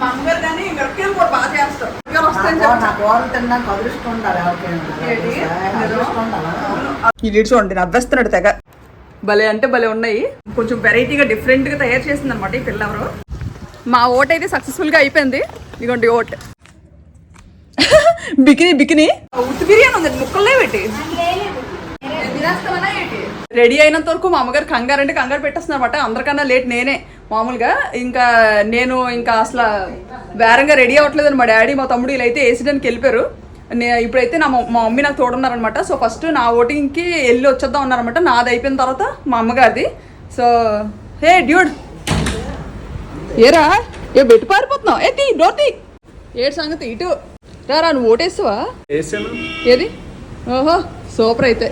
మా అమ్మగారు కానీ మిరపకాయలు కూడా బాగా చేస్తారు. చూడండి నవ్వేస్తున్నాడు తెగ. భలే అంటే భలే ఉన్నాయి. కొంచెం వెరైటీగా డిఫరెంట్గా తయారు చేసింది అనమాట ఈ పిల్ల ఎవరు మా ఓట్ అయితే సక్సెస్ఫుల్గా అయిపోయింది. ఇదిగోండి ఓట్. Bikini bikini. ఉత్తి బిర్యానీ ఉంది ముక్కలే పెట్టి. రెడీ అయినంత వరకు మా అమ్మగారు కంగారు అంటే కంగారు పెట్టేస్తున్నారు అనమాట అందరికన్నా లేట్ నేనే. మామూలుగా ఇంకా నేను ఇంకా అసలు బేరంగా రెడీ అవ్వట్లేదు మా డాడీ మా తమ్ముడు ఇలా అయితే వేసిడానికి వెళ్ళిపోయారు. నే ఇప్పుడైతే నా మా మమ్మీ నాకు తోడున్నారనమాట సో ఫస్ట్ నా ఓటింగ్కి వెళ్ళి వచ్చేద్దాం ఉన్నారనమాట నాది అయిపోయిన తర్వాత మా అమ్మగారిది. So hey dude. ఏరా? ఏ బెట్టు పారిపోతున్నావు? ఏ తీ డోర్ తీ. ఏడు సంగతి ఇటు. రా నువ్వు ఓటేస్తావా? ఏది? ఓహో సూపర్ అయితే.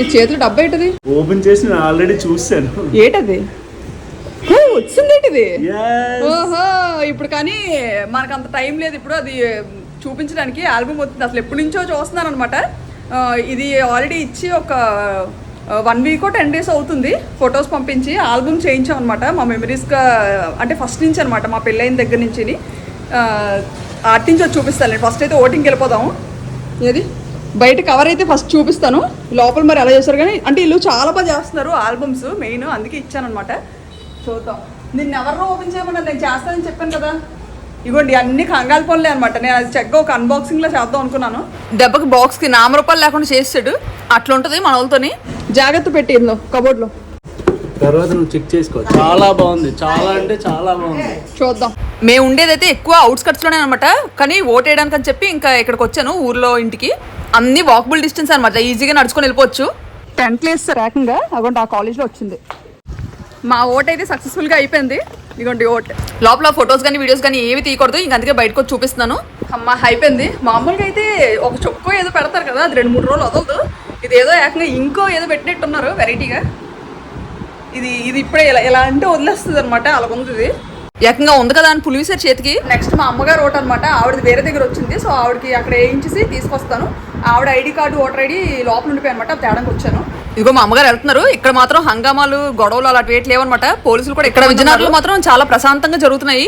ఈ చేతులు డబ్బా ఏంటిది? ఓపెన్ చేసి నేను ఆల్రెడీ చూసాను ఏటది? ఓ, వచ్చింది ఏంటిది Yes. ఓహో ఇప్పుడు కానీ మనకు అంత టైం లేదు. ఇప్పుడు అది చూపించడానికి ఆల్బమ్ వచ్చింది అసలు ఎప్పటి నుంచో చూస్తున్నాను అనమాట ఇది ఆల్రెడీ ఇచ్చి ఒక వన్ వీక్ టెన్ డేస్ అవుతుంది. ఫొటోస్ పంపించి ఆల్బమ్ చేయించాం అనమాట మా మెమరీస్గా అంటే ఫస్ట్ నుంచి అనమాట మా పెళ్ళైన దగ్గర నుంచి అటు నుంచి వచ్చి చూపిస్తాను ఫస్ట్ అయితే ఓటింగ్కి వెళ్ళిపోదాము ఏది? బయట కవర్ అయితే ఫస్ట్ చూపిస్తాను. లోపల మరి ఎలా చేస్తారు కానీ అంటే వీళ్ళు చాలా బాగా చేస్తున్నారు ఆల్బమ్స్ మెయిన్ అందుకే ఇచ్చాను అనమాట చూద్దాం. నిన్న ఎవరినో ఓపెన్ చేయమన్నారు నేను చేస్తానని చెప్పాను కదా. ఇగోండి అన్ని కంగాలు పనులే అనమాట నేను అది చెక్క ఒక అన్బాక్సింగ్లో చేద్దాం అనుకున్నాను. దెబ్బకి బాక్స్కి నామ రూపాయలు లేకుండా చేసాడు అట్లా ఉంటుంది మన వాళ్ళతోని. జాగ్రత్త పెట్టి ఇందులో కబోర్డ్లో. తర్వాత నువ్వు చెక్ చేసుకో. చాలా బాగుంది. చాలా అంటే చాలా బాగుంది. చూద్దాం. మేము ఉండేదైతే ఎక్కువ అవుట్స్కట్స్లోనే అనమాట కానీ ఓట్ వేయడానికి అని చెప్పి ఇంకా ఇక్కడికి వచ్చాను ఊర్లో ఇంటికి. అన్ని వాకబుల్ డిస్టెన్స్ అనమాట ఈజీగా నడుచుకొని వెళ్ళిపోవచ్చు. టెన్త్ వేస్తారు ఏకంగా అగోండి ఆ కాలేజ్లో వచ్చింది. మా ఓట్ అయితే సక్సెస్ఫుల్గా అయిపోయింది. ఇదిగోండి ఓట్. లోపల ఫొటోస్ కానీ వీడియోస్ కానీ ఏవి తీయకూడదు. ఇంక అందుకే బయటకు వచ్చి చూపిస్తున్నాను. అమ్మ అయిపోయింది. మామూలుగా అయితే ఒక చొక్కో ఏదో పెడతారు కదా అది రెండు మూడు రోజులు వదలదు. ఇది ఏదో ఏకంగా ఇంకో ఏదో పెట్టినట్టున్నారు వెరైటీగా ఇది ఇది ఇప్పుడే ఇలా ఇలా అంటే వదిలేస్తుంది అనమాట అలా ఉంది ఇది. ఏకంగా ఉంది కదా అని పులివిసారు చేతికి. నెక్స్ట్ మా అమ్మగారు ఓట్ అనమాట. ఆవిడది వేరే దగ్గర వచ్చింది. సో ఆవిడకి అక్కడ వేయించేసి తీసుకొస్తాను. ఆవిడ ఐడి కార్డు ఓటర్ ఐడి లోపల ఉండిపోయి అనమాట. తేడానికి వచ్చాను. ఇదిగో మా అమ్మగారు వెళ్తున్నారు. ఇక్కడ మాత్రం హంగామాలు గొడవలు అలాంటి వేటి లేవన్నమాట. పోలీసులు కూడా ఇక్కడ విజయనగరంలో మాత్రం చాలా ప్రశాంతంగా జరుగుతున్నాయి.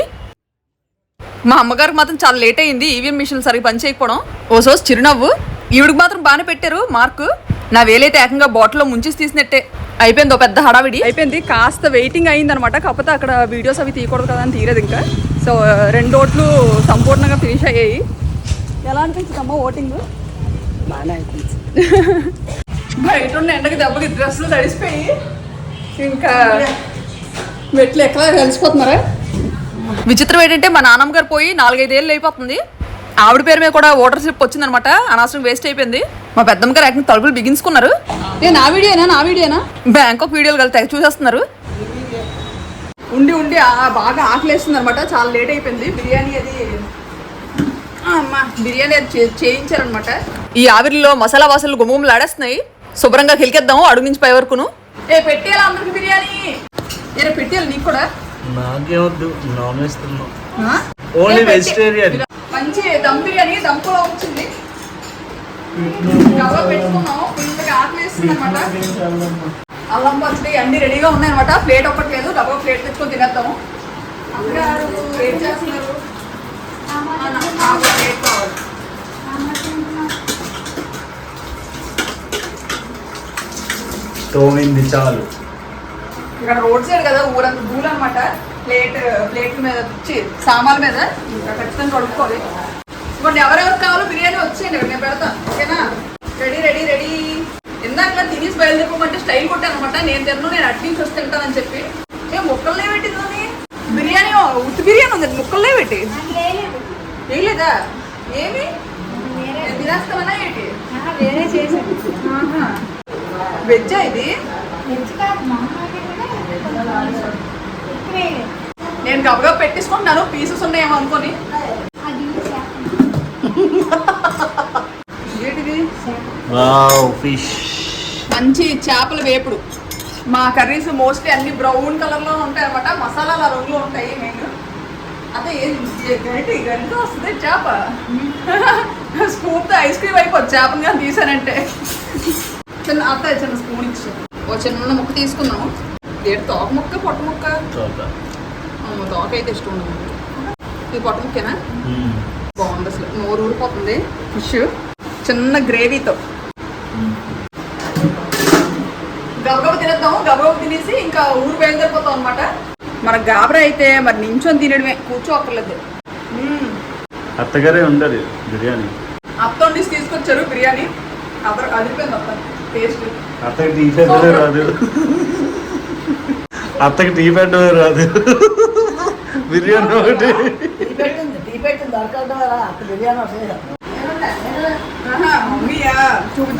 మా అమ్మగారికి మాత్రం చాలా లేట్ అయింది. ఈవీఎం మిషన్ సరిగ్గా పని చేయకపోవడం. ఓ సోస్ చిరునవ్వు. ఈవిడికి మాత్రం బాగానే పెట్టారు మార్కు. నా వేలైతే ఏకంగా బాటిల్లో ముంచేసి తీసినట్టే. అయిపోయింది ఓ పెద్ద హడావిడి. అయిపోయింది. కాస్త వెయిటింగ్ అయింది అనమాట కాకపోతే అక్కడ వీడియోస్ అవి తీయకూడదు కదా అని తీయలేదు ఇంకా. సో రెండు ఓట్లు సంపూర్ణంగా ఫినిష్ అయ్యాయి. ఎలా అనిపించింది అమ్మ ఓటింగ్ బాగానే అనిపించింది. బయట ఉన్న ఎండకి దెబ్బకి డ్రెస్సులు తడిసిపోయి ఇంకా మెట్లు ఎక్కడ కలిసిపోతున్నారా? విచిత్రం ఏంటంటే మా నాన్నమ్మ గారు పోయి నాలుగైదేళ్ళు అయిపోతుంది. ఆవిడ పేరు మీద కూడా ఓటర్ స్లిప్ వచ్చిందనమాట. అనవసరం వేస్ట్ అయిపోయింది. మా పెద్దమ్మ గారు తలుపులు బిగించుకున్నారు. ఏ నా వీడియోనా నా వీడియోనా? బ్యాంకాక్ వీడియోలు కలిసి తెగ చూసేస్తున్నారు. ఉండి ఉండి ఆ- బాగా ఆకలేస్తుంది అనమాట చాలా లేట్ అయిపోయింది. బిర్యానీ అది అమ్మా బిర్యానీ అది చేయించారనమాట. ఈ ఆవిరిలో మసాలా వాసనలు గుమ్మగుమ్మలు ఆడేస్తున్నాయి శుభ్రంగా కిలికేద్దాము అడుగు నుంచి పై వరకును. ఏ పెట్టేయాలి అందరికి బిర్యానీ? ఏ పెట్టేయాలి నీకు కూడా? నాకేమొద్దు నాన్ వెజ్ తిన్నాం? ఓన్లీ వెజిటేరియన్ మంచి దమ్ బిర్యానీ దమ్ కూడా వచ్చింది. గవ్వ పెట్టుకున్నాం ఫుల్గా ఆకలేస్తుంది అనమాట అల్లం పచ్చడి అన్ని రెడీగా ఉన్నాయన్నమాట. ప్లేట్ ఒక్కటి లేదు. డబ్బా ప్లేట్ తెచ్చుకొని తినేద్దాము. అమ్మగారు ఏం చేస్తున్నారు? ప్లేట్ కావాలి తోమింది చాలు. ఇక్కడ రోడ్ సైడ్ కదా ఊరంతా ధూళ అనమాట ప్లేట్ ప్లేట్ల మీద వచ్చి సామాన్ల మీద ఇంకా ఖచ్చితంగా కడుక్కోవాలి ఇప్పుడు ఎవరెవరు కావాలో బిర్యానీ వచ్చేయండి నేను పెడతాను ఓకేనా? Ready ready ready. ఇందాక తినేసి బయలుదేరమంటే స్టైల్ కొట్టాను అనమాట నేను తిన్ను నేను అటు నుంచి వచ్చి తింటానని చెప్పి. ఏ ముక్కలే పెట్టిందని బిర్యానీ ఉత్తి బిర్యానీ ఉంది ముక్కలే పెట్టి వేయలేదా? ఏమి? నేను తినేస్తామన్నా ఏంటి? వేరే చేసాను వెజ్జా ఇది? మంచి కాదు నేను గబగబా పెట్టేసుకుంటున్నాను పీసెస్ ఉన్నాయేమో అనుకొని. ఏంటిది? ఫిష్ మంచి చేపల వేపుడు. మా కర్రీస్ మోస్ట్లీ అన్ని బ్రౌన్ కలర్లో ఉంటాయి అనమాట మసాలాల రంగులో ఉంటాయి మెయిన్ అదే గంట గంట వస్తుంది చేప. స్పూన్తో ఐస్ క్రీమ్ అయిపోద్ది. చేపని కానీ తీసానంటే. చిన్న అత్త చిన్న స్పూన్ ఇచ్చి ఓ చిన్న ముక్క తీసుకున్నాము ఏంటి తోక ముక్క పొట్ట ముక్క. తోక అయితే ఇష్టం ఉండదు. బొట్ట ముఖ్యనా బాగుంది అసలు. నోరు ఊరిపోతుంది. ఫిష్. చిన్న గ్రేవీతో. గబగబ తినేద్దాం గబగబ తినేసి ఇంకా ఊరు బయలుదేరిపోతాం అనమాట మన గాబరా అయితే మరి నించొని తినడమే. కూర్చోక్కర్లేదు. అత్తగారే ఉండదు బిర్యానీ. అత్త వండిసి తీసుకొచ్చారు బిర్యానీ. అదర్ అదిరిపోయింది అత్త. టేస్ట్. అత్తకి టీ పెట్టడమే రాదు. అత్తకి టీ పెట్టడమే రాదు. బిర్యానీ ఒకటి.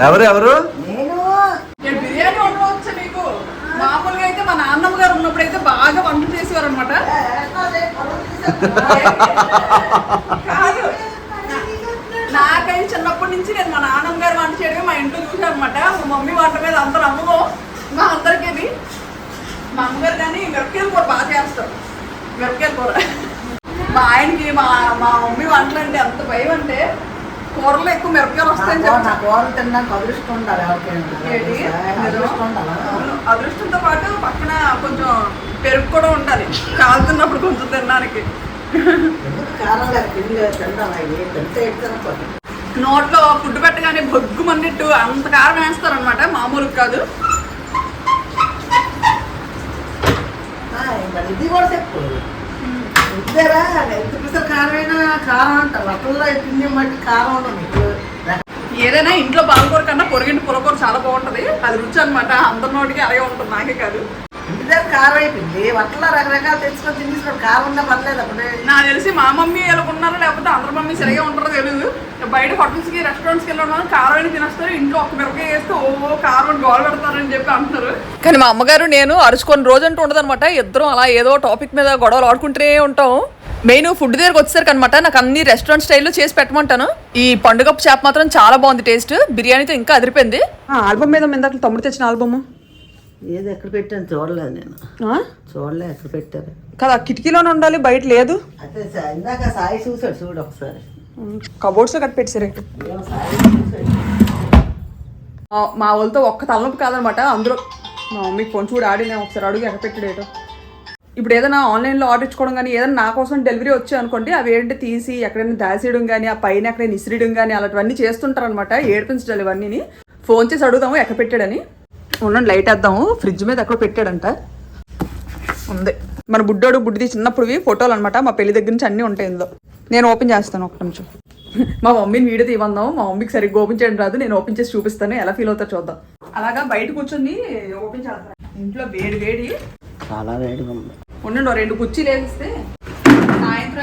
ఎవరు ఎవరు? బిర్యానీ వండవచ్చా మీకు? మామూలుగా అయితే మా నాన్నమ్మ గారు ఉన్నప్పుడు అయితే బాగా వంట చేసేవారు అనమాట కాదు. నాకైతే చిన్నప్పటి నుంచి నేను మా నాన్నమ్మ గారు వంట చేయడమే మా ఇంట్లో చూసాను అనమాట మా మమ్మీ వంట మీద అందరూ అమ్మకం మా అందరికీ మా అమ్మగారు కానీ మిరపకాయల కూర బాగా చేస్తారు. మిరపకాయల కూర మా ఆయనకి మా మా మమ్మీ వంటలు అంటే ఎంత భయం అంటే కూరలో ఎక్కువ మిరపకాయలు వస్తాయని నా కూరలు తినడానికి అదృష్టం ఉండాలి ఎవరికైనా. ఏంటి? అదృష్టం ఉండాలా? అవును. అదృష్టంతో పాటు పక్కన కొంచెం పెరుగు కూడా ఉండాలి. కాలుతున్నప్పుడు కొంచెం తినడానికి. కారం నోట్లో ఫుడ్ పెట్టగానే బొగ్గుమన్నట్టు అంత కారం వేస్తారనమాట మామూలుగా కాదు మరి ఇది కూడా చెప్పు ఇద్దరా? ఎంత పిసర కారమైనా కారం అంట లక్కల్లో తిండి మట్టి కారం ఉండదు. మీకు ఏదైనా ఇంట్లో పాలకూర కన్నా పొరిగింటి పులకూర చాలా బాగుంటది. అది రుచి అనమాట అందరి నోటికి అలాగే ఉంటుంది. నాకే కాదు. ఇంటి దగ్గర కారం అయిపోయింది. వట్టలో రకరకాలు తెచ్చుకొని తినేసినప్పుడు కారం ఉన్నా పర్లేదు? అప్పుడే నాకు తెలిసి మా మమ్మీ ఎలా ఉన్నారో లేకపోతే అందరి మమ్మీ సరిగా ఉంటారో తెలియదు బయట హోటల్స్కి రెస్టారెంట్స్కి వెళ్ళడం కారం అయినా తినేస్తారు. ఇంట్లో ఒక మిరపకాయ వేస్తే ఓ కారం గోల పెడతారని చెప్పి అంటున్నారు. కానీ మా అమ్మగారు నేను అరుచుకొని రోజు అంటూ ఉండదు అనమాట ఇద్దరం అలా ఏదో టాపిక్ మీద గొడవలు ఆడుకుంటూనే ఉంటాం. మెయిన్ ఫుడ్ దగ్గరకు వచ్చేసరికి అనమాట నాకు అన్ని రెస్టారెంట్ స్టైల్లో చేసి పెట్టమంటాను. ఈ పండుగ చేప మాత్రం చాలా బాగుంది టేస్ట్ బిర్యానీతో ఇంకా అదిరిపోయింది. ఆల్బమ్ మీద ఇందాక తమ్ముడు తెచ్చిన ఆల్బమ్? ఏది ఎక్కడ పెట్టాను చూడలేదు నేను. చూడలే ఎక్కడ పెట్టారు. కదా కిటికీలోనే ఉండాలి బయట లేదు. ఇందాక సాయి చూసాడు చూడు ఒకసారి. కబోర్డ్స్లో కట్టి పెట్టారు మా- వాళ్ళతో ఒక్క తలనొప్పి కాదనమాట. అందులో మా మమ్మీకి ఫోన్ చూడు ఆడి నేను ఒకసారి అడుగు ఎక్కడ పెట్టాడేటో ఇప్పుడు ఏదైనా ఆన్లైన్లో ఆర్డర్ ఇచ్చుకోవడం కానీ ఏదైనా నా కోసం డెలివరీ వచ్చాయి అనుకోండి అవి ఏంటి తీసి ఎక్కడైనా దాసేయడం కానీ ఆ పైన ఎక్కడైనా ఇసిరియడం కానీ అలాంటివన్నీ చేస్తుంటారు అనమాట ఏడిపించడాలు ఇవన్నీ ఫోన్ చేసి అడుగుదాము ఎక్కడ పెట్టాడని. ఉండండి లైట్ వేద్దాము. ఫ్రిడ్జ్ మీద ఎక్కడ పెట్టాడంట. ఉంది. మన బుడ్డోడు బుడ్డిది చిన్నప్పుడువి ఫోటోలు అనమాట మా పెళ్ళి దగ్గర నుంచి అన్నీ ఉంటాయి ఇందులో. నేను ఓపెన్ చేస్తాను ఒక నిమిషం. మా మమ్మీని వీడియో తీవందాం మా మమ్మీకి సరిగ్గా ఓపెన్ చేయడం రాదు. నేను ఓపెన్ చేసి చూపిస్తాను. ఎలా ఫీల్ అవుతారో చూద్దాం. అలాగా బయట కూర్చొని ఓపెన్ చేస్తాను. ఇంట్లో వేడి వేడి. చాలా ఉంది. ఉండండి రెండు కుర్చీలు వేసిస్తే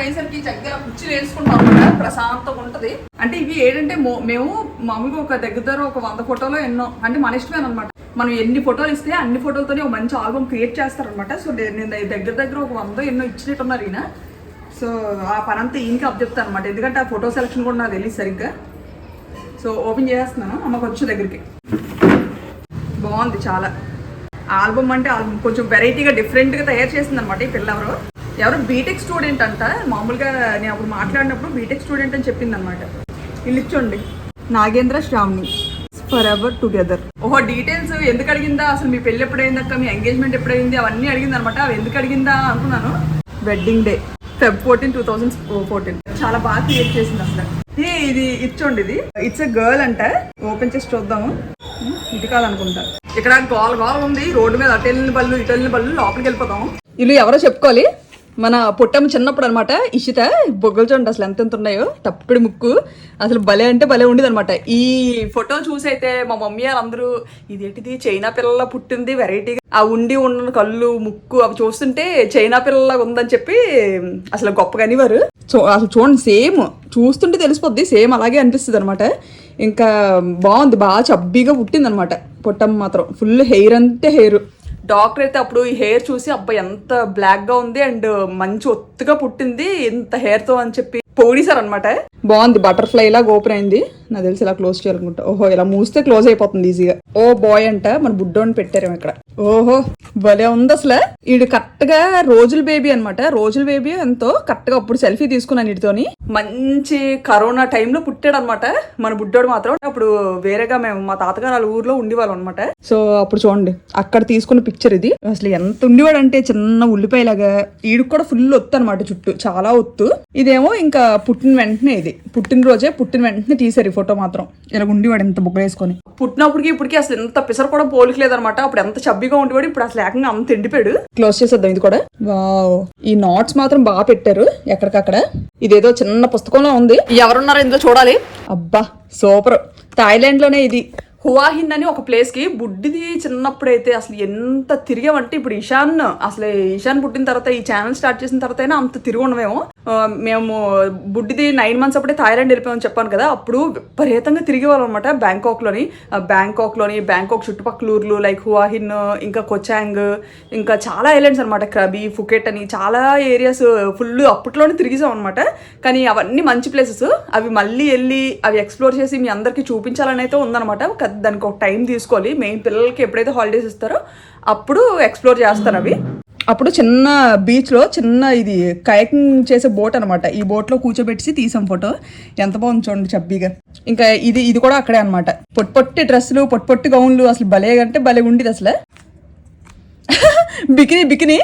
అయ్యేసరికి చక్కగా కుర్చీలు వేసుకుంటాం కదా ప్రశాంతంగా ఉంటుంది. అంటే ఇవి ఏంటంటే మేము మామూలుగా ఒక దగ్గర దగ్గర ఒక వంద ఫోటోలో ఎన్నో అంటే మన ఇష్టమే అనమాట మనం ఎన్ని ఫోటోలు ఇస్తే అన్ని ఫోటోలతోనే ఒక మంచి ఆల్బమ్ క్రియేట్ చేస్తారనమాట సో నేను దగ్గర దగ్గర ఒక వంద ఎన్నో ఇచ్చినట్టున్నారు ఈయన. సో ఆ పని అంతా ఈయనకి అప్ చెప్తాను అనమాట ఎందుకంటే ఆ ఫోటో సెలక్షన్ కూడా నాకు తెలియదు సరిగ్గా. సో ఓపెన్ చేస్తున్నాను అమ్మకు వచ్చే దగ్గరికి. బాగుంది చాలా. ఆల్బమ్ అంటే ఆల్బమ్ కొంచెం వెరైటీగా డిఫరెంట్గా తయారు చేసింది అనమాట ఈ పిల్లవరు ఎవరు బీటెక్ స్టూడెంట్ అంట. మామూలుగా నేను అప్పుడు మాట్లాడినప్పుడు బీటెక్ స్టూడెంట్ అని చెప్పింది అనమాట వీళ్ళు ఇచ్చోండి. Nagendra Shravani. Forever together ఓహో డీటెయిల్స్ ఎందుకు అడిగిందా? అసలు మీ పెళ్ళి ఎప్పుడైందక్క మీ ఎంగేజ్మెంట్ ఎప్పుడైంది? అవన్నీ అడిగింది అనమాట అవి ఎందుకు అడిగిందా అనుకున్నాను. Wedding day Feb fourteen two thousand fourteen చాలా బాగా క్రియేట్ చేసింది అసలు. ఏ, ఇది ఇచ్చోండి ఇది. ఇట్స్ ఎ గర్ల్ అంట. ఓపెన్ చేసి చూద్దాము. ఇది కాదనుకుంటా ఇక్కడ గోల్ గోల్ ఉంది. రోడ్డు మీద అటు వెళ్ళిన బళ్ళు ఇటు వెళ్ళిన బళ్ళు లోపలికి వెళ్ళిపోతాం ఇల్లు ఎవరో చెప్పుకోవాలి. మన పుట్టం చిన్నప్పుడు అనమాట ఇషిత బొగ్గలు చూడండి అసలు ఎంత ఎంత ఉన్నాయో తప్పుడు ముక్కు. అసలు భలే అంటే భలే ఉండేది అనమాట ఈ ఫోటో చూసి అయితే మా మమ్మీ వాళ్ళందరూ ఇదేంటిది? చైనా పిల్లల పుట్టింది వెరైటీగా. ఆ ఉండి ఉన్న కళ్ళు ముక్కు అవి చూస్తుంటే చైనా పిల్లలాగా ఉందని చెప్పి అసలు గొప్పగా అనేవారు. చూ అసలు చూడండి సేమ్. చూస్తుంటే తెలిసిపోద్ది సేమ్ అలాగే అనిపిస్తుంది అనమాట ఇంకా బాగుంది బాగా చబ్బీగా పుట్టింది అనమాట పుట్టమ్మ మాత్రం. ఫుల్ హెయిర్ అంతే హెయిర్. డాక్టర్ అయితే అప్పుడు ఈ హెయిర్ చూసి అబ్బాయి ఎంత బ్లాక్గా ఉంది అండ్ మంచి ఒత్తుగా పుట్టింది ఇంత హెయిర్తో అని చెప్పి పొగిడేశారు అనమాట బాగుంది బటర్ఫ్లై లా ఓపెన్ అయింది. నాకు తెలిసి ఇలా క్లోజ్ చేయాలనుకుంటా. ఓహో ఇలా మూస్తే క్లోజ్ అయిపోతుంది ఈజీగా ఓ బాయ్ అంట మన బుడ్డోని పెట్టారు ఇక్కడ. ఓహో భలే ఉంది అసలు. ఈడు కరెక్ట్గా రోజుల బేబీ అన్నమాట. రోజుల బేబీ ఎంతో కరెక్ట్గా అప్పుడు సెల్ఫీ తీసుకున్నాను వీటితోని మంచి కరోనా టైంలో పుట్టాడు అనమాట మన బుడ్డోడు మాత్రం. అప్పుడు వేరేగా మేము మా తాతగారు వాళ్ళ ఊర్లో ఉండేవాళ్ళం అనమాట సో అప్పుడు చూడండి అక్కడ తీసుకున్న పిక్చర్ ఇది. అసలు ఎంత ఉండేవాడు అంటే చిన్న ఉల్లిపాయలాగా. వీడికి కూడా ఫుల్ ఒత్తు అనమాట చుట్టూ. చాలా ఒత్తు. ఇదేమో ఇంకా పుట్టిన వెంటనే ఇది. పుట్టినరోజే పుట్టిన వెంటనే తీసారు ఈ ఫోటో మాత్రం. ఇలా ఉండేవాడు ఎంత బుగ్గ వేసుకొని. పుట్టినప్పటికి ఇప్పటికి అసలు ఎంత పిసర కూడా పోలికలేదన్నమాట అప్పుడు ఎంత చబ్బిగా ఉండేవాడు ఇప్పుడు అసలు ఏకంగా అంత ఎండిపోయాడు. క్లోజ్ చేసేద్దాం ఇది కూడా. వావ్ ఈ నాట్స్ మాత్రం బాగా పెట్టారు ఎక్కడికక్కడ. ఇదేదో చిన్న పుస్తకంలో ఉంది. ఎవరున్నారో ఇందులో చూడాలి. అబ్బా సూపర్ థాయిలాండ్లోనే ఇది. హువాహిన్ అని ఒక ప్లేస్కి బుడ్డిది చిన్నప్పుడైతే అసలు ఎంత తిరిగామంటే ఇప్పుడు ఇషాన్ అసలు ఇషాన్ పుట్టిన తర్వాత ఈ ఛానల్ స్టార్ట్ చేసిన తర్వాత అయినా అంత తిరిగి ఉండమేమో. మేము బుడ్డిది నైన్ మంత్స్ అప్పుడే థాయిలాండ్ వెళ్ళిపోయామని చెప్పాను కదా అప్పుడు విపరీతంగా తిరిగే వాళ్ళం అనమాట బ్యాంకాక్లోని బ్యాంకాక్లోని బ్యాంకాక్ చుట్టుపక్కల ఊర్లు లైక్ హువాహిన్ ఇంకా కొచాంగ్ ఇంకా చాలా ఐలాండ్స్ అనమాట క్రబీ ఫుకెట్ అని చాలా ఏరియాస్ ఫుల్ అప్పట్లోనే తిరిగేసాం అనమాట కానీ అవన్నీ మంచి ప్లేసెస్ అవి మళ్ళీ వెళ్ళి అవి ఎక్స్ప్లోర్ చేసి మీ అందరికీ చూపించాలని అయితే ఉందన్నమాట. దానికి ఒక టైం తీసుకోవాలి. మెయిన్ పిల్లలకి ఎప్పుడైతే హాలిడేస్ ఇస్తారో అప్పుడు ఎక్స్ప్లోర్ చేస్తారు అవి. అప్పుడు చిన్న బీచ్లో చిన్న ఇది కయాకింగ్ చేసే బోట్ అనమాట ఈ బోట్లో కూర్చోబెట్టి తీసాం ఫోటో ఎంత బాగుంది చూడండి చబ్బీగా ఇంకా ఇది ఇది కూడా అక్కడే అనమాట పొట్టి పొట్టి డ్రెస్సులు పొట్టి పొట్టి గౌన్లు అసలు భలే అంటే భలే ఉండేది అసలు. Bikini bikini.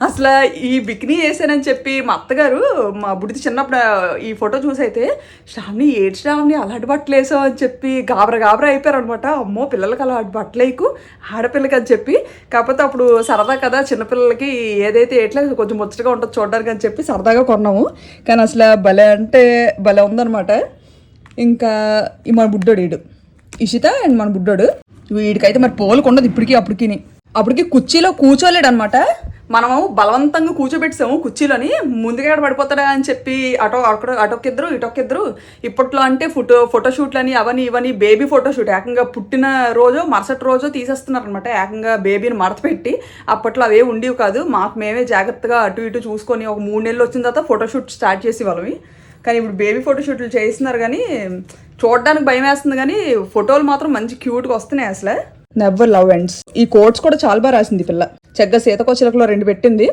అసలు ఈ బికినీ వేసానని చెప్పి మా అత్తగారు మా బుడిది చిన్నప్పుడు ఈ ఫోటో చూసైతే శ్రావణి ఏడు శ్రావణి అలాంటి బట్టలు వేసావు అని చెప్పి గాబర గాబర అయిపోయారు అనమాట అమ్మో పిల్లలకి అలాంటి బట్టలేకు ఆడపిల్లకి అని చెప్పి. కాకపోతే అప్పుడు సరదా కదా చిన్నపిల్లలకి ఏదైతే ఎట్లా కొంచెం ముచ్చటగా ఉంటుంది చూడడానికి అని చెప్పి సరదాగా కొన్నాము. కానీ అసలు భలే అంటే భలే ఉందనమాట ఇంకా మన బుడ్డోడు ఈడు. ఇషిత అండ్ మన బుడ్డోడు. వీడికైతే మరి పోలిక ఉండదు ఇప్పటికీ అప్పటికి అప్పటికి కుర్చీలో కూర్చోలేడు అనమాట మనము బలవంతంగా కూర్చోబెట్టాము కుర్చీలోని ముందుగా పడిపోతాడా అని చెప్పి అటో అక్కడ అటొక్కిద్దరు ఇటొక్కిద్దరు. ఇప్పట్లో అంటే ఫోటో ఫోటోషూట్లని అవని ఇవని బేబీ ఫోటోషూట్ ఏకంగా పుట్టిన రోజు మరుసటి రోజు తీసేస్తున్నారనమాట ఏకంగా బేబీని మరతపెట్టి అప్పట్లో అవే ఉండేవి కాదు. మాకు మేమే జాగ్రత్తగా అటు ఇటు చూసుకొని ఒక మూడు నెలలు వచ్చిన తర్వాత ఫోటోషూట్ స్టార్ట్ చేసి వాళ్ళవి కానీ ఇప్పుడు బేబీ ఫోటోషూట్లు చేస్తున్నారు కానీ చూడడానికి భయం వేస్తుంది కానీ ఫోటోలు మాత్రం మంచి క్యూట్గా వస్తున్నాయి అసలు. నెవర్ లవ్ ఎండ్స్ ఈ కోడ్స్ కూడా చాలా బాగా రాసింది పిల్ల. చక్కగా సీతకోచిలకలో రెండు పెట్టింది.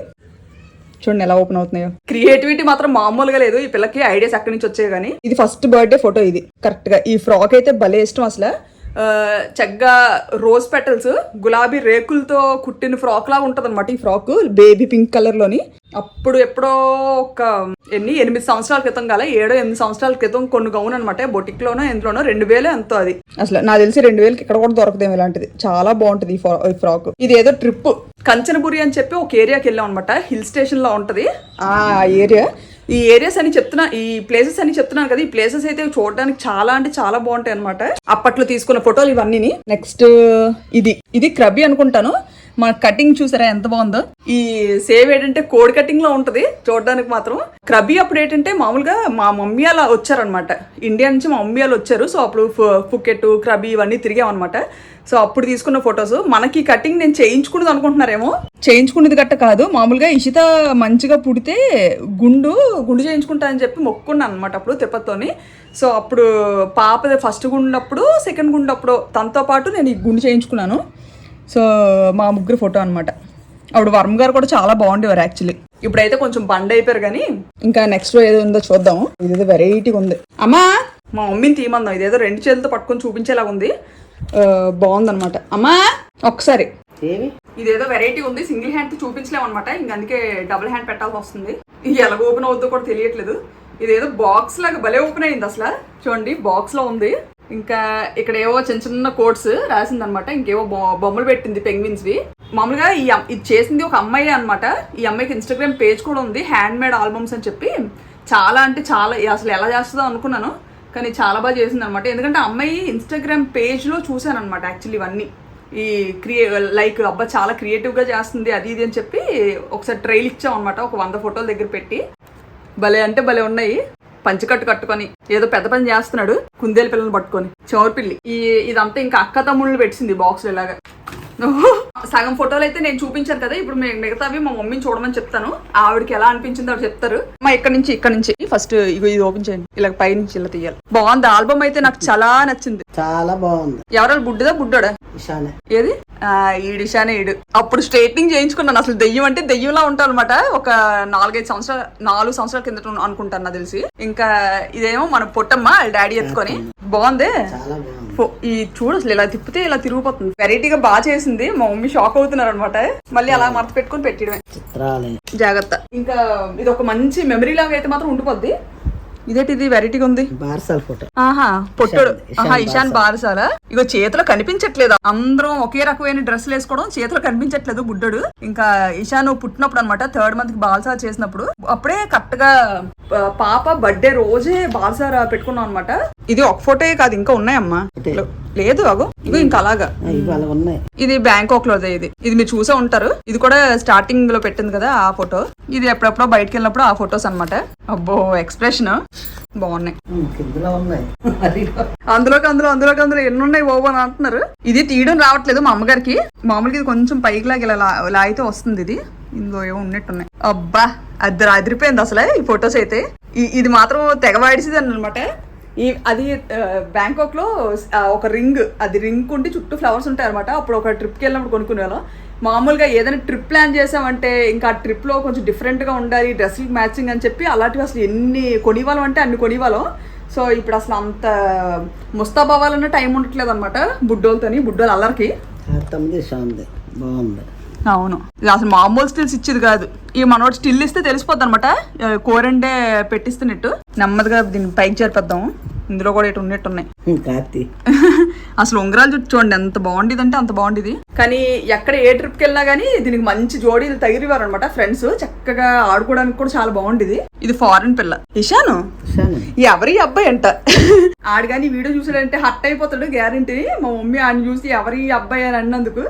చూడండి ఎలా ఓపెన్ అవుతున్నాయో. క్రియేటివిటీ మాత్రం మామూలుగా లేదు. ఈ పిల్లకి ఐడియాస్ ఎక్కడి నుంచి వచ్చాయి కానీ. ఇది ఫస్ట్ బర్త్డే ఫోటో ఇది. కరెక్ట్గా. ఈ ఫ్రాక్ అయితే భలే ఇష్టం అసలు. చక్కగా రోజ్ పెటల్స్ గులాబీ రేకులతో కుట్టిన ఫ్రాక్ లాగా ఉంటుంది అనమాట ఈ ఫ్రాక్ బేబీ పింక్ కలర్లోని అప్పుడు ఎప్పుడో ఒక ఎన్ని ఎనిమిది సంవత్సరాల క్రితం గల ఏడో ఎనిమిది సంవత్సరాల క్రితం కొన్ని గౌన్ అనమాట బొటిక్ లోనో ఎందులోనో రెండు వేలు ఎంతో అది. అసలు నాకు తెలిసి రెండు వేలకి ఇక్కడ కూడా దొరకదేమో ఇలాంటిది. చాలా బాగుంటది ఈ ఈ ఫ్రాక్. ఇది ఏదో ట్రిప్ కంచనపురి అని చెప్పి ఒక ఏరియాకి వెళ్ళాం అనమాట హిల్ స్టేషన్లో ఉంటది ఆ ఏరియా. ఈ ఏరియాస్ అని చెప్తున్నా ఈ ప్లేసెస్ అని చెప్తున్నాను కదా ఈ ప్లేసెస్ అయితే చూడడానికి చాలా అంటే చాలా బాగుంటాయి అనమాట అప్పట్లో తీసుకున్న ఫోటోలు ఇవన్నీ నెక్స్ట్ ఇది ఇది క్రబి అనుకుంటాను. మన కటింగ్ చూసారా ఎంత బాగుందో? ఈ సేవ్ ఏంటంటే కోడ్ కటింగ్లో ఉంటది చూడడానికి మాత్రం. క్రబీ అప్పుడు ఏంటంటే మామూలుగా మా మమ్మీ అలా వచ్చారనమాట. ఇండియా నుంచి మా మమ్మీ వాళ్ళు వచ్చారు సో అప్పుడు ఫు- ఫుకెట్ క్రబీ ఇవన్నీ తిరిగామన్నమాట సో అప్పుడు తీసుకున్న ఫొటోస్ మనకి కటింగ్ నేను చేయించుకున్నది అనుకుంటున్నారేమో? చేయించుకునేది గట్ట కాదు. మామూలుగా ఇషిత మంచిగా పుడితే గుండు గుండు చేయించుకుంటా అని చెప్పి మొక్కున్నాను అనమాట అప్పుడు తిరుపతితోని సో అప్పుడు పాపది ఫస్ట్ గుండప్పుడు సెకండ్ గుండప్పుడు తనతో పాటు నేను ఈ గుండు చేయించుకున్నాను. సో మా ముగ్గురు ఫోటో అనమాట అప్పుడు వర్మ గారు కూడా చాలా బాగుండేవారు యాక్చువల్లీ. ఇప్పుడైతే కొంచెం బండ్ అయిపోయారు కానీ ఇంకా నెక్స్ట్ ఏదో ఉందో చూద్దాం ఇదేదో వెరైటీగా ఉంది. అమ్మా! మా మమ్మీని తీయమందాం. ఇదేదో రెండు చేతులతో పట్టుకొని చూపించేలాగా ఉంది. ఆ, బాగుందన్నమాట. అమ్మా! ఒకసారి ఇదేదో వెరైటీ ఉంది. సింగిల్ హ్యాండ్ చూపించలేము అనమాట ఇంక అందుకే డబుల్ హ్యాండ్ పెట్టాల్సి వస్తుంది. ఇది ఎలా ఓపెన్ అవుతుందో కూడా తెలియట్లేదు. ఇదేదో బాక్స్ లాగా భలే ఓపెన్ అయింది అసలు. చూడండి బాక్స్లో ఉంది. ఇంకా ఇక్కడ ఏవో చిన్న చిన్న కోట్స్ రాసింది అనమాట ఇంకేవో బొమ్మలు పెట్టింది పెంగ్విన్స్వి మామూలుగా ఈ ఇది చేసింది ఒక అమ్మాయి అనమాట ఈ అమ్మాయికి ఇన్స్టాగ్రామ్ పేజ్ కూడా ఉంది. హ్యాండ్ మేడ్ ఆల్బమ్స్ అని చెప్పి. చాలా అంటే చాలా అసలు ఎలా చేస్తుందో అనుకున్నాను. కానీ చాలా బాగా చేసింది అనమాట ఎందుకంటే ఆ అమ్మాయి ఇన్స్టాగ్రామ్ పేజ్లో చూశాను అనమాట యాక్చువల్లీ ఇవన్నీ. ఈ క్రియే లైక్ అబ్బా చాలా క్రియేటివ్గా చేస్తుంది అది ఇది అని చెప్పి ఒకసారి ట్రైల్ ఇచ్చాం అనమాట ఒక వంద ఫోటోల దగ్గర పెట్టి. భలే అంటే భలే ఉన్నాయి. పంచకట్టు కట్టుకొని ఏదో పెద్ద పని చేస్తున్నాడు కుందేలు పిల్లలు పట్టుకొని చౌరపిల్లి ఈ ఇదంతా ఇంకా అక్క తమ్ముళ్ళు పెట్టింది బాక్స్ ఇలాగా. సగం ఫోటోలు అయితే నేను చూపించాను కదా ఇప్పుడు మిగతావి మా మమ్మీని చూడమని చెప్తాను. ఆవిడకి ఎలా అనిపించిందో ఆవిడ చెప్తారు. మా ఇక్కడ నుంచి ఇక్కడ నుంచి. ఫస్ట్ ఇది ఓపెన్ చేయండి. ఇలా పై నుంచి ఇలా తీయాలి. బాగుంది. ఆల్బమ్ అయితే నాకు చాలా నచ్చింది. చాలా బాగుంది. ఎవరు బుడ్డుదా బుడ్డోడా? ఇషానే. ఏది? ఆ, ఈడిషానే ఈడు. అప్పుడు స్ట్రైట్నింగ్ చేయించుకున్నాను. అసలు దెయ్యం అంటే దెయ్యంలా ఉంటాను అనమాట ఒక నాలుగైదు సంవత్సరాలు నాలుగు సంవత్సరాల కిందట అనుకుంటాను నాకు తెలిసి. ఇంకా ఇదేమో మన పొట్టమ్మ వాళ్ళ డాడీ ఎత్తుకొని. బాగుంది? చాలా బాగుంది. ఈ చూడు అసలు ఇలా తిప్పితే ఇలా తిరిగిపోతుంది. వెరైటీగా బాగా చేసింది మా మమ్మీ షాక్ అవుతున్నారు అనమాట మళ్ళీ అలా మడత పెట్టుకొని పెట్టడమే. చిత్రాలే జాగ్రత్త. ఇంకా ఇది ఒక మంచి మెమరీ లాగా అయితే మాత్రం ఉండిపోద్ది. ఇదేంటి ఇది వెరైటీగా ఉంది. బార్సల్ ఫోటో. ఆహా పొట్టోడు. ఆహా ఇషాన్ బారసాల. ఇగో చేతిలో కనిపించట్లేదు. అందరం ఒకే రకమైన డ్రెస్సులు వేసుకోవడం చేతిలో కనిపించట్లేదు బుడ్డోడు. ఇంకా ఇషాన్ పుట్టినప్పుడు అనమాట థర్డ్ మంత్కి బాల్సా చేసినప్పుడు. అప్పుడే కరెక్ట్గా పాప బర్త్డే రోజే బాల్సార పెట్టుకున్నాం అనమాట. ఇది ఒక ఫోటో కాదు ఇంకా ఉన్నాయమ్మా. లేదు అగో. ఇగో ఇంకా అలాగా. ఇవి అలా ఉన్నాయి. ఇది బ్యాంకాక్ లోదే ఇది. ఇది మీరు చూసే ఉంటారు. ఇది కూడా స్టార్టింగ్లో పెట్టింది కదా ఆ ఫోటో. ఇది ఎప్పుడెప్పుడో బయటకు వెళ్ళినప్పుడు ఆ ఫొటోస్ అన్నమాట. అబ్బో ఎక్స్ప్రెషన్ బాగున్నాయి. అందులోకి అందులో అందులోకి అందులో ఎన్ని ఉన్నాయి బాబు అని అంటున్నారు. ఇది తీయడం రావట్లేదు మా అమ్మగారికి. మామూలుగా ఇది కొంచెం పైకి లాగి ఇలా లా- లాగితే వస్తుంది ఇది. ఇందులో ఏమో ఉన్నట్టున్నాయి. అబ్బా అది అదిరిపోయింది అసలు ఈ ఫొటోస్ అయితే. ఇది మాత్రం తెగవాడిసింది అనమాట ఈ అది బ్యాంకాక్లో ఒక రింగ్ అది రింగ్ ఉండి చుట్టూ ఫ్లవర్స్ ఉంటాయి అనమాట అప్పుడు ఒక ట్రిప్కి వెళ్ళినప్పుడు కొనుక్కునే వాళ్ళం మామూలుగా ఏదైనా ట్రిప్ ప్లాన్ చేసామంటే ఇంకా ఆ కొంచెం డిఫరెంట్గా ఉండాలి డ్రెస్సులు మ్యాచింగ్ అని చెప్పి అలాంటివి అసలు ఎన్ని కొనివ్వాలం అంటే అన్ని కొనివ్వాలం సో ఇప్పుడు అసలు అంత ముస్తాబ్ అవ్వాలన్న టైం ఉండట్లేదు అనమాట బుడ్డోలతోని బుడ్డోలు అల్లరికి బాగుంది. అవును. అసలు మామూలు స్టిల్స్ ఇచ్చేది కాదు. ఈ మనోడు స్టిల్ ఇస్తే తెలిసిపోద్ది అనమాట కోరండే పెట్టిస్తున్నట్టు. నెమ్మదిగా దీన్ని పైకి చేర్పేద్దాం. ఇందులో కూడా ఇటు ఉన్నట్టు ఉన్నాయి. అసలు ఉంగరాలు చుట్టూ చూడండి ఎంత బాగుండేది అంటే అంత బాగుండేది. కానీ ఎక్కడ ఏ ట్రిప్కి వెళ్ళినా కానీ దీనికి మంచి జోడీలు తగిలివారు అనమాట ఫ్రెండ్స్ చక్కగా ఆడుకోవడానికి కూడా చాలా బాగుండేది. ఇది ఫారెన్ పిల్ల. ఇషాను? ఇషానే. ఎవరి అబ్బాయి అంట. ఆడు కానీ వీడియో చూసాడంటే హట్ అయిపోతాడు గ్యారంటీ మా మమ్మీ ఆయన చూసి ఎవరి అబ్బాయి అని అన్నందుకు.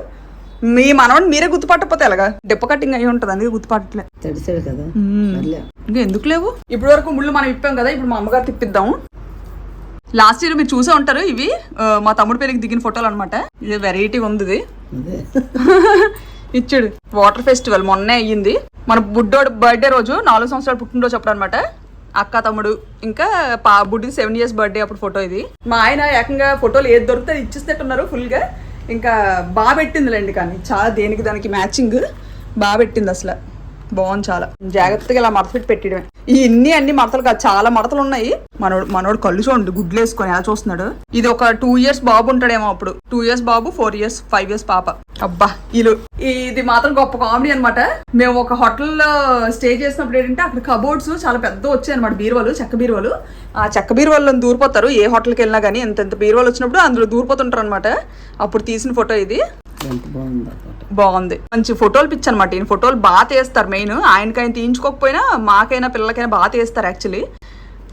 మీ మనవని మీరే గుర్తుపట్టకపోతే ఎలాగా? డెప్ప కట్టింగ్ అయి ఉంటుంది అందుకే గుర్తుపట్టలే తడిసాడు కదా? ఇంకా ఎందుకు లేవు? ఇప్పటి వరకు ముళ్ళు మనం ఇప్పాం కదా ఇప్పుడు మా అమ్మగారు తిప్పిద్దాం. లాస్ట్ ఇయర్ మీరు చూసే ఉంటారు ఇవి. మా తమ్ముడు పెళ్ళికి దిగిన ఫోటోలు అనమాట ఇది వెరైటీగా ఉంది ఇది ఇచ్చాడు. వాటర్ ఫెస్టివల్ మొన్నే అయ్యింది. మన బుడ్డోడు బర్త్డే రోజు నాలుగు సంవత్సరాలు పుట్టినరోజు అప్పుడు అనమాట అక్క తమ్ముడు ఇంకా పా బుడ్డిది సెవెన్ ఇయర్స్ బర్త్డే అప్పుడు ఫోటో ఇది. మా ఆయన ఏకంగా ఫోటోలు ఏది దొరికితే ఇచ్చేస్తున్నారు ఫుల్గా ఇంకా బాగా పెట్టిందిలేండి కానీ. చాలా దేనికి దానికి మ్యాచింగ్ బాగా పెట్టింది అసలు. బాగుంది చాలా. జాగ్రత్తగా ఇలా మడత పెట్టి పెట్టడమే ఈ ఇన్ని అన్ని మడతలు కాదు చాలా మడతలు ఉన్నాయి. మనోడు మనోడు కళ్ళు చూడండి గుడ్లు వేసుకొని ఎలా చూస్తున్నాడు. ఇది ఒక టూ ఇయర్స్ బాబు ఉంటాడేమో అప్పుడు. టూ ఇయర్స్ బాబు ఫోర్ ఇయర్స్ ఫైవ్ ఇయర్స్ పాప. అబ్బా ఇల్లు ఇది మాత్రం గొప్ప కామెడీ అన్నమాట. మేము ఒక హోటల్లో స్టే చేసినప్పుడు ఏంటంటే అక్కడ కబోర్డ్స్ చాలా పెద్ద వచ్చాయి అనమాట బీరువాలు చెక్క బీరువాలు. ఆ చెక్క బీరువాళ్ళని దూరిపోతారు ఏ హోటల్కి వెళ్ళినా కానీ ఎంత ఎంత బీరువాలు వచ్చినప్పుడు అందులో దూరిపోతుంటారు అనమాట అప్పుడు తీసిన ఫోటో ఇది. బాగుంది మంచి ఫోటోలు పిచ్చి అనమాట ఈయన ఫోటోలు బాగా తీస్తారు మెయిన్. ఆయనకైనా తీయించుకోకపోయినా మాకైనా పిల్లలకైనా బాగా తీస్తారు యాక్చువల్లీ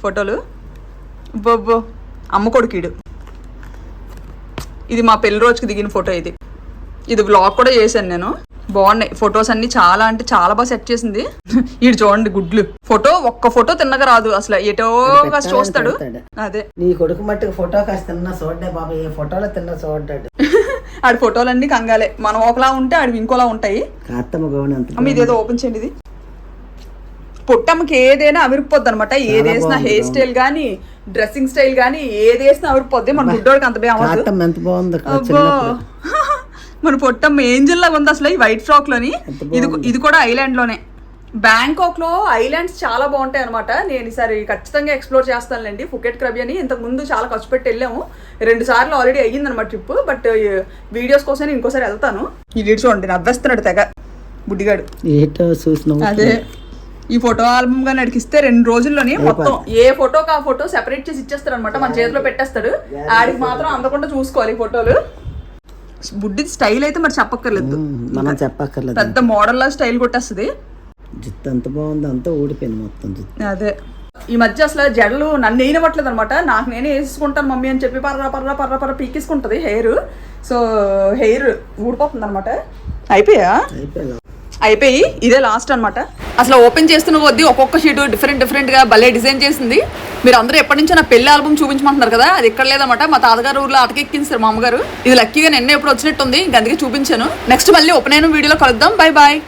ఫోటోలు. బొబ్బో అమ్మ కొడుకీడు. ఇది మా పెళ్ళి రోజుకి దిగిన ఫోటో ఇది. ఇది బ్లాగ్ కూడా చేశాను నేను. బాగున్నాయి. ఫొటోస్ అన్ని చాలా అంటే చాలా బాగా సెట్ చేసింది. ఇటు చూడండి గుడ్లు. ఫోటో ఒక్క ఫోటో తిన్నగా రాదు. అసలు ఎటో కాస్త చూస్తాడు. అదే. నీ కొడుకు మట్టుకు ఫోటో కాస్త తిన్నా చూడ్డే బాబా. ఏ ఫోటోలో తిన్నా చూడ్డాడు ఆడి ఫోటోలన్నీ కంగాలే. మనం ఒకలా ఉంటే ఆడివి ఇంకోలా ఉంటాయి. గౌన్ అమ్మ ఇదేదో ఓపెన్ చేయండి ఇది పొట్టమ్మకి ఏదైనా అవిరిపోద్ది అనమాట ఏది వేసినా బాగుంది, హెయిర్ స్టైల్ కానీ డ్రెస్సింగ్ స్టైల్ కానీ ఏది వేసినా అవిరిపోద్ది. మన బుడ్డోడికి అంత భయం మన పొట్టమ్మ ఏంజిల్ లాగా ఉంది అసలు ఈ వైట్ ఫ్రాక్లోని ఇది ఇది కూడా ఐలాండ్లోనే బ్యాంకాక్లో ఐలాండ్స్ చాలా బాగుంటాయి అనమాట నేను ఈసారి ఖచ్చితంగా ఎక్స్ప్లోర్ చేస్తానులేండి. ఫుకెట్ క్రబి అని ఇంతకు ముందు చాలా ఖర్చు పెట్టి వెళ్ళాము. రెండు సార్లు ఆల్రెడీ అయ్యింది అనమాట ట్రిప్. బట్ వీడియోస్ కోసం ఇంకోసారి వెళ్తాను. ఈ వీడియో చూడండి నవ్వేస్తున్నాడు తెగ. బుడ్డిగాడు. అదే. ఈ ఫోటో ఆల్బమ్గా నడికిస్తే రెండు రోజుల్లోనే మొత్తం ఏ ఫోటోకి ఆ ఫోటో సెపరేట్ చేసి ఇచ్చేస్తాడు అనమాట మన చేతిలో పెట్టేస్తాడు. ఆడికి మాత్రం అందకుండా చూసుకోవాలి ఈ ఫోటోలు. బుడ్డిది స్టైల్ అయితే మరి చెప్పక్కర్లేదు. మనం చెప్పక్కర్లేదు. పెద్ద మోడల్ లా స్టైల్ కొట్టేస్తుంది. జుత్తు ఎంత బాగుంది అంతా ఊడిపోయింది మొత్తం జుత్తు అదే. ఈ మధ్య అసలు జడలు నన్ను వేయనవ్వట్లేదు అనమాట నాకు నేనే వేసుకుంటాను మమ్మీ అని చెప్పి పర్ర పర్ర పర్ర పర్ర పీకేసుకుంటది హెయిర్. సో హెయిర్ ఊడిపోతుంది అనమాట అయిపోయా అయిపోయి ఇదే లాస్ట్ అన్నమాట. అసలు ఓపెన్ చేస్తున్న కొద్దీ ఒక్కొక్క షీట్ డిఫరెంట్ డిఫరెంట్గా భలే డిజైన్ చేసింది. మీరు అందరూ ఎప్పటి నుంచో నా పెళ్ళి ఆల్బమ్ చూపించమంటున్నారు కదా అది ఇక్కడ లేదన్నమాట. మా తాతగారు ఊర్లో అటకెక్కించారు మా అమ్మగారు. ఇది లక్కీగా నిన్న ఎప్పుడు వచ్చినట్టుంది ఇంక అందుకే చూపించాను. నెక్స్ట్ మళ్ళీ ఓపెన్ అయిన వీడియోలో కలుద్దాం. Bye bye